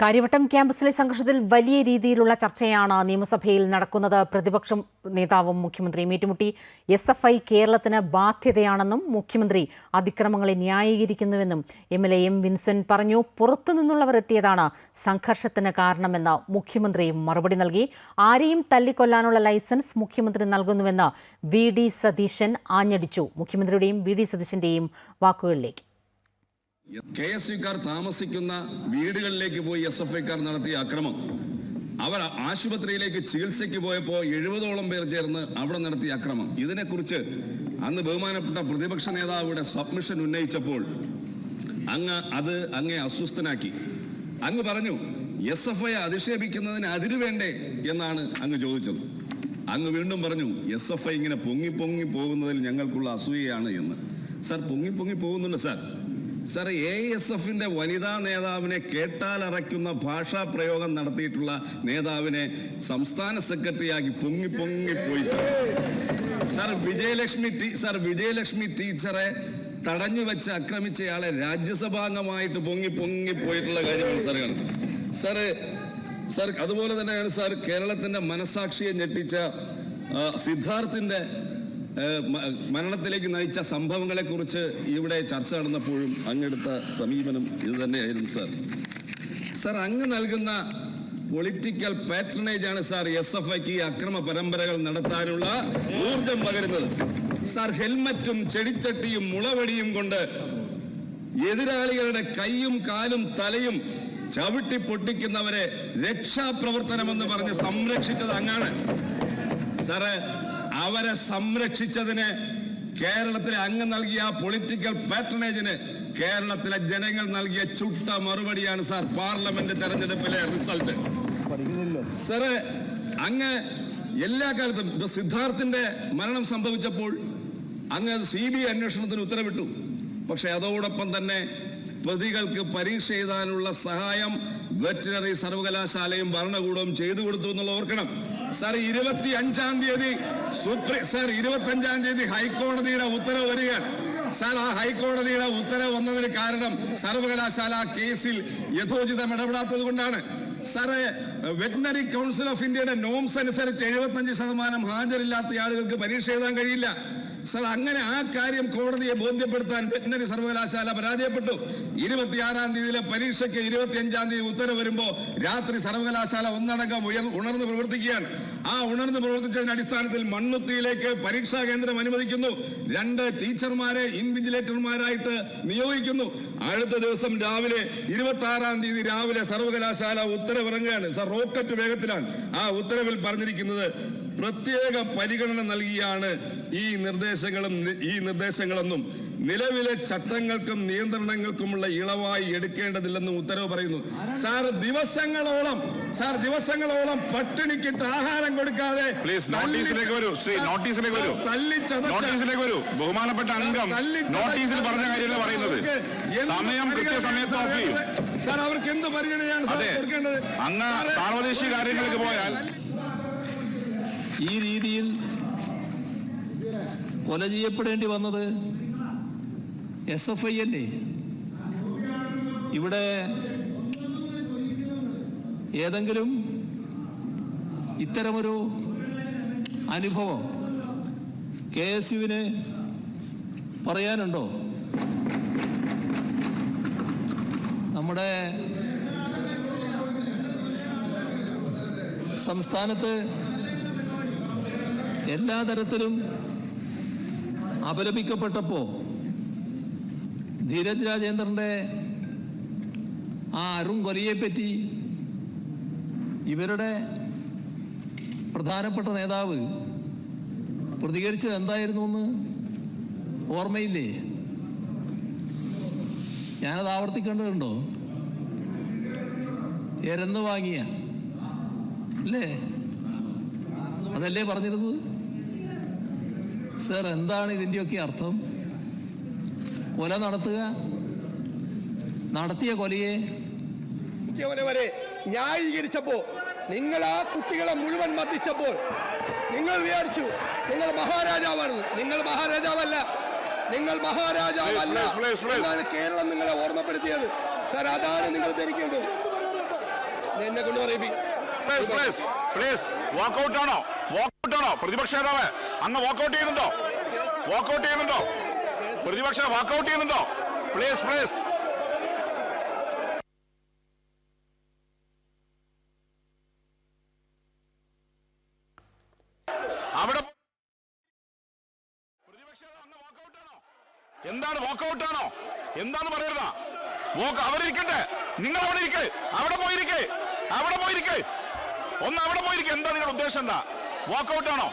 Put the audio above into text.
കാര്യവട്ടം ക്യാമ്പസിലെ സംഘർഷത്തിൽ വലിയ രീതിയിലുള്ള ചർച്ചയാണ് നിയമസഭയിൽ നടക്കുന്നത്. പ്രതിപക്ഷ നേതാവും മുഖ്യമന്ത്രിയും ഏറ്റുമുട്ടി. എസ് എഫ് ഐ കേരളത്തിന് ബാധ്യതയാണെന്നും മുഖ്യമന്ത്രി അതിക്രമങ്ങളെ ന്യായീകരിക്കുന്നുവെന്നും M L A M Vincent പറഞ്ഞു. പുറത്തുനിന്നുള്ളവർ എത്തിയതാണ് സംഘർഷത്തിന് കാരണമെന്ന് മുഖ്യമന്ത്രി മറുപടി നൽകി. ആരെയും തല്ലിക്കൊല്ലാനുള്ള ലൈസൻസ് മുഖ്യമന്ത്രി നൽകുന്നുവെന്ന് വി ഡി സതീശൻ ആഞ്ഞടിച്ചു. മുഖ്യമന്ത്രിയുടെയും വി ഡി സതീശന്റെയും വാക്കുകളിലേക്ക്. കെ എസ് യുക്കാർ താമസിക്കുന്ന വീടുകളിലേക്ക് പോയി എസ് എഫ് ഐക്കാർ നടത്തിയ അക്രമം. അവർ ആശുപത്രിയിലേക്ക് ചികിത്സയ്ക്ക് പോയപ്പോൾ എഴുപതോളം പേർ ചേർന്ന് അവിടെ നടത്തിയ അക്രമം. ഇതിനെക്കുറിച്ച് അന്ന് ബഹുമാനപ്പെട്ട പ്രതിപക്ഷ നേതാവിടെ സബ്മിഷൻ ഉന്നയിച്ചപ്പോൾ അങ്ങ് അത് അങ്ങേ അസ്വസ്ഥനാക്കി. അങ്ങ് പറഞ്ഞു എസ് എഫ് ഐ അധിക്ഷേപിക്കുന്നതിന് അതിര് വേണ്ടേ? എന്നാണ് അങ്ങ് ചോദിച്ചത്. അങ്ങ് വീണ്ടും പറഞ്ഞു എസ് എഫ് ഐ ഇങ്ങനെ പൊങ്ങി പൊങ്ങി പോകുന്നതിൽ ഞങ്ങൾക്കുള്ള അസൂയയാണ് എന്ന്. സാർ പൊങ്ങി പൊങ്ങി പോകുന്നുണ്ട് സാർ. സാർ എ എസ് എഫിന്റെ വനിതാ നേതാവിനെ കേട്ടാലറയ്ക്കുന്ന ഭാഷാ പ്രയോഗം നടത്തിയിട്ടുള്ള നേതാവിനെ സംസ്ഥാന സെക്രട്ടറിയാക്കി പൊങ്ങി പൊങ്ങി പോയി സാർ. സർ വിജയലക്ഷ്മി ടീ സാർ വിജയലക്ഷ്മി ടീച്ചറെ തടഞ്ഞു വെച്ച് ആക്രമിച്ചയാളെ രാജ്യസഭാംഗമായിട്ട് പൊങ്ങി പൊങ്ങി പോയിട്ടുള്ള കാര്യമാണ് സാർ കാണുന്നത് സാറ് സാർ അതുപോലെ തന്നെയാണ് സാർ കേരളത്തിന്റെ മനസാക്ഷിയെ ഞെട്ടിച്ച സിദ്ധാർത്ഥിന്റെ മരണത്തിലേക്ക് നയിച്ച സംഭവങ്ങളെ കുറിച്ച് ഇവിടെ ചർച്ച നടന്നപ്പോഴും അങ്ങെടുത്ത സമീപനം ഇത് തന്നെയായിരുന്നു സാർ സാർ അങ്ങ് നൽകുന്ന പൊളിറ്റിക്കൽ പാറ്റേണേജ് ആണ് സാർ എസ് എഫ് ഐക്ക് ഈ അക്രമ പരമ്പരകൾ നടത്താനുള്ള ഊർജം പകരുന്നത്. സാർ ഹെൽമറ്റും ചെടിച്ചട്ടിയും മുളവടിയും കൊണ്ട് എതിരാളികളുടെ കൈയും കാലും തലയും ചവിട്ടി പൊട്ടിക്കുന്നവരെ രക്ഷാപ്രവർത്തനം എന്ന് പറഞ്ഞ് സംരക്ഷിച്ചത് അങ്ങാണ്. സാറ് അവരെ സംരക്ഷിച്ചതിന് കേരളത്തിലെ അങ്ങ് നൽകിയ പൊളിറ്റിക്കൽ പാറ്റേണേജിന് കേരളത്തിലെ ജനങ്ങൾ നൽകിയ ചുട്ട മറുപടിയാണ് സാർ പാർലമെന്റ് തെരഞ്ഞെടുപ്പിലെ റിസൾട്ട് സാറ് അങ്ങ് എല്ലാ കാലത്തും ഇപ്പൊ സിദ്ധാർത്ഥിന്റെ മരണം സംഭവിച്ചപ്പോൾ അങ്ങ് സി ബി അന്വേഷണത്തിന് ഉത്തരവിട്ടു. പക്ഷെ അതോടൊപ്പം തന്നെ പ്രതികൾക്ക് പരീക്ഷ എഴുതാനുള്ള സഹായം വെറ്റിനറി സർവകലാശാലയും ഭരണകൂടവും ചെയ്തു കൊടുത്തു എന്നുള്ള ഓർക്കണം. സാർ ഇരുപത്തി അഞ്ചാം തീയതി സുപ്രീം സാർ ഇരുപത്തഞ്ചാം തീയതി ഹൈക്കോടതിയുടെ ഉത്തരവ് വരികയാണ്. സാർ ആ ഹൈക്കോടതിയുടെ ഉത്തരവ് വന്നതിന് കാരണം സർവകലാശാല കേസിൽ യഥോചിതം ഇടപെടാത്തത് കൊണ്ടാണ്. സാറേ വെറ്റിനറി കൗൺസിൽ ഓഫ് ഇന്ത്യയുടെ നോംസ് അനുസരിച്ച് എഴുപത്തഞ്ച് ശതമാനം ഹാജരില്ലാത്ത ആളുകൾക്ക് പരീക്ഷ എഴുതാൻ കഴിയില്ല. സാർ അങ്ങനെ ആ കാര്യം കോടതിയെ ബോധ്യപ്പെടുത്താൻ വെറ്റിനറി സർവകലാശാല പരാജയപ്പെട്ടു. ഇരുപത്തിയാറാം തീയതിയിലെ പരീക്ഷയ്ക്ക് ഇരുപത്തിയഞ്ചാം തീയതി ഉത്തരവ് വരുമ്പോൾ രാത്രി സർവകലാശാല ഒന്നടങ്കം ഉയർ ഉണർന്ന് പ്രവർത്തിക്കുകയാണ്. ആ ഉണർന്ന് പ്രവർത്തിച്ചതിന്റെ അടിസ്ഥാനത്തിൽ മണ്ണുത്തിയിലേക്ക് പരീക്ഷാ കേന്ദ്രം അനുവദിക്കുന്നു. രണ്ട് ടീച്ചർമാരെ ഇൻവിജിലേറ്റർമാരായിട്ട് നിയോഗിക്കുന്നു. അടുത്ത ദിവസം രാവിലെ ഇരുപത്തി ആറാം തീയതി രാവിലെ സർവകലാശാല ഉത്തരവിറങ്ങുകയാണ്. സർ റോക്കറ്റ് വേഗത്തിലാണ്. ആ ഉത്തരവിൽ പറഞ്ഞിരിക്കുന്നത് പ്രത്യേക പരിഗണന നൽകിയാണ് ഈ നിർദ്ദേശങ്ങളും ഈ നിർദ്ദേശങ്ങളെന്നും. നിലവിലെ ചട്ടങ്ങൾക്കും നിയന്ത്രണങ്ങൾക്കുമുള്ള ഇളവായി എടുക്കേണ്ടതില്ലെന്നും ഉത്തരവ് പറയുന്നു. സാർ ദിവസങ്ങളോളം സാർ ദിവസങ്ങളോളം പട്ടിണിക്കിട്ട് ആഹാരം കൊടുക്കാതെ പ്ലീസ് നോട്ടീസിലേക്ക് വരൂ. ശ്രീ നോട്ടീസിലേക്ക് വരൂ. നോട്ടീസിലേക്ക് വരൂ. ബഹുമാനപ്പെട്ട അംഗം നോട്ടീസിൽ പറഞ്ഞ കാര്യമല്ല പറയുന്നത്. സമയം കൃത്യസമയത്ത് ഓഫ് ചെയ്യും സാർ അവർക്ക് എന്ത് പരിഗണനയാണ് സാർ കൊടുക്കേണ്ടത്? അങ്ങ് സാർവദേശീയ കാര്യങ്ങൾക്ക് പോയാൽ ഈ രീതിയിൽ കൊല ചെയ്യപ്പെടേണ്ടി വന്നത് എസ് എഫ് ഐ അല്ലേ? ഇവിടെ ഏതെങ്കിലും ഇത്തരമൊരു അനുഭവം കെ എസ് യുവിന് പറയാനുണ്ടോ? നമ്മുടെ സംസ്ഥാനത്ത് എല്ലാ തരത്തിലും അപലപിക്കപ്പെട്ടപ്പോൾ ധീരജ് രാജേന്ദ്രന്റെ ആ അരുൺ കൊലയെപ്പറ്റി ഇവരുടെ പ്രധാനപ്പെട്ട നേതാവ് പ്രതികരിച്ചത് എന്തായിരുന്നു എന്ന് ഓർമ്മയില്ലേ? ഞാനത് ആവർത്തിക്കേണ്ടതുണ്ടോ? എരന്ന് വാങ്ങിയ അല്ലേ? അതല്ലേ പറഞ്ഞിരുന്നത്? സർ എന്താണ് ഇതിന്റെയൊക്കെ അർത്ഥം? കൊല നടത്തുക? നടത്തിയ കൊലയെ? വരെ ന്യായീകരിച്ചപ്പോ നിങ്ങൾ ആ കുട്ടികളെ മുഴുവൻ മർദ്ദിച്ചപ്പോൾ നിങ്ങൾ വിചാരിച്ചു നിങ്ങൾ മഹാരാജാവാണെന്ന്. നിങ്ങൾ മഹാരാജാവല്ല. നിങ്ങൾ മഹാരാജാവല്ല. എന്നാണ് കേരളം നിങ്ങളെ ഓർമ്മപ്പെടുത്തിയത്. സാർ അതാണ് നിങ്ങൾ ധരിക്കേണ്ടത്. എന്നെ കൊണ്ട് പറയിപ്പിക്കും. പ്ലീസ് പ്ലീസ് പ്ലീസ് വാക്കൗട്ട് ആണോ? വാക്കൗട്ട് ആണോ? പ്രതിപക്ഷ നേതാവ് അങ്ങ് വാക്കൗട്ട് ചെയ്യുന്നുണ്ടോ? വാക്കൗട്ട് ചെയ്യുന്നുണ്ടോ? പ്രതിപക്ഷം വാക്കൗട്ട് ചെയ്യുന്നുണ്ടോ? പ്ലീസ് പ്ലീസ് അവിടെ? എന്താണ് വാക്കൗട്ട് ആണോ? എന്താന്ന് പറയരുതാ. വോക്ക് അവരിരിക്കട്ടെ നിങ്ങൾ അവിടെ ഇരിക്കേ. അവിടെ പോയിരിക്കേ. അവിടെ പോയിരിക്കേ. ഒന്ന് അവിടെ പോയിരിക്കേ. എന്താ നിങ്ങളുടെ ഉദ്ദേശം എന്താ? വാക്കൗട്ട് ആണോ?